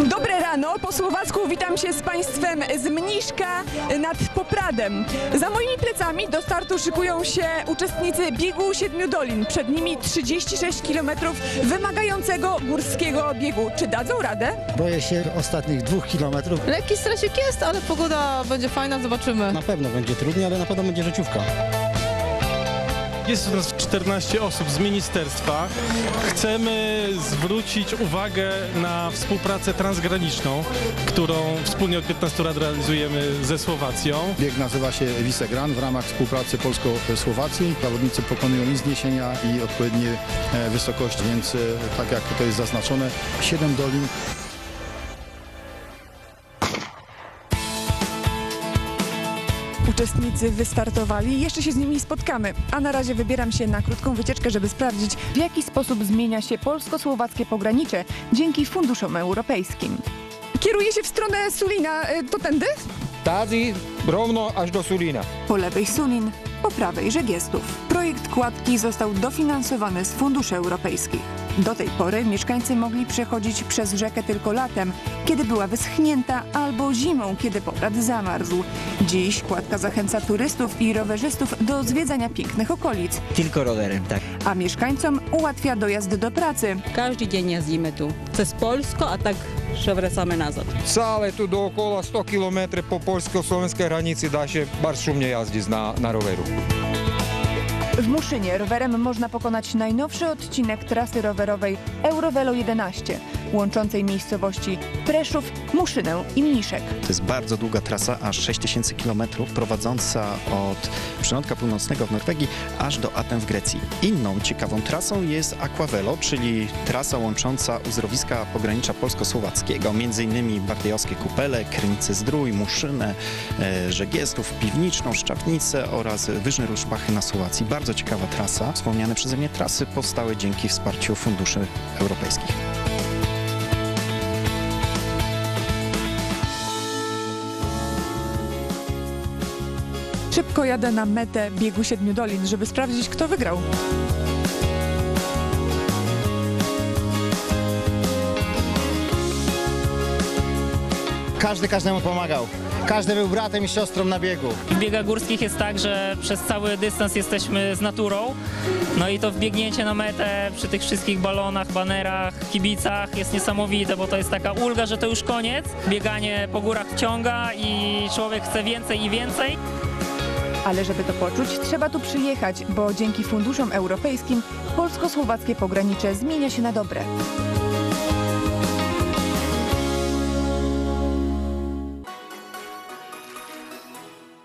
Dobre rano, po słowacku witam się z Państwem z Mniszka nad Popradem. Za moimi plecami do startu szykują się uczestnicy biegu Siedmiu Dolin. Przed nimi 36 km wymagającego górskiego biegu. Czy dadzą radę? Boję się ostatnich dwóch kilometrów. Lekki stresik jest, ale pogoda będzie fajna, zobaczymy. Na pewno będzie trudniej, ale na pewno będzie życiówka. Jest u nas 14 osób z ministerstwa. Chcemy zwrócić uwagę na współpracę transgraniczną, którą wspólnie od 15 lat realizujemy ze Słowacją. Bieg nazywa się Wisegran w ramach współpracy Polsko-Słowacji. Zawodnicy pokonują i zniesienia i odpowiednie e, wysokości, więc e, tak jak to jest zaznaczone, 7 dolin Uczestnicy wystartowali, jeszcze się z nimi spotkamy. A na razie wybieram się na krótką wycieczkę, żeby sprawdzić, w jaki sposób zmienia się polsko-słowackie pogranicze dzięki funduszom europejskim. Kieruję się w stronę Sulina. E, To tędy? Tazi rovno až do Sulina. Po lewej Sulin, po prawej Żegiestów. Projekt kładki został dofinansowany z funduszy europejskich. Do tej pory mieszkańcy mogli przechodzić przez rzekę tylko latem, kiedy była wyschnięta, albo zimą, kiedy poprad zamarzł. Dziś kładka zachęca turystów i rowerzystów do zwiedzania pięknych okolic, Tylko rowerem, tak. a mieszkańcom ułatwia dojazd do pracy. Každý deň jazdíme tu cez Polsko a tak še vracame nazad. Cále tu dookola 100 km po poľsko-slovenskej hranici dá się bardzo szumnie jazdzić na, na roweru. W Muszynie rowerem można pokonać najnowszy odcinek trasy rowerowej Eurovelo 11, łączącej miejscowości Preszów, Muszynę i Mniszek. To jest bardzo długa trasa, aż 6000 km, prowadząca od przylądka północnego w Norwegii aż do Aten w Grecji. Inną ciekawą trasą jest Aquavelo, czyli trasa łącząca uzdrowiska pogranicza polsko-słowackiego, m.in. Bardejowskie Kupele, Krynice Zdrój, Muszynę, e, Żegiestów, Piwniczną, Szczapnicę oraz Wyżny Ruszbachy na Słowacji. Bardzo ciekawa trasa. Wspomniane przeze mnie trasy powstały dzięki wsparciu funduszy europejskich. Szybko jadę na metę biegu Siedmiu Dolin, żeby sprawdzić, kto wygrał. Każdy każdemu pomagał. Każdy był bratem i siostrą na biegu. W biegach górskich jest tak, że przez cały dystans jesteśmy z naturą. No i to wbiegnięcie na metę przy tych wszystkich balonach, banerach, kibicach jest niesamowite, bo to jest taka ulga, że to już koniec. Bieganie po górach wciąga i człowiek chce więcej i więcej. Ale żeby to poczuć, trzeba tu przyjechać, bo dzięki funduszom europejskim polsko-słowackie pogranicze zmienia się na dobre.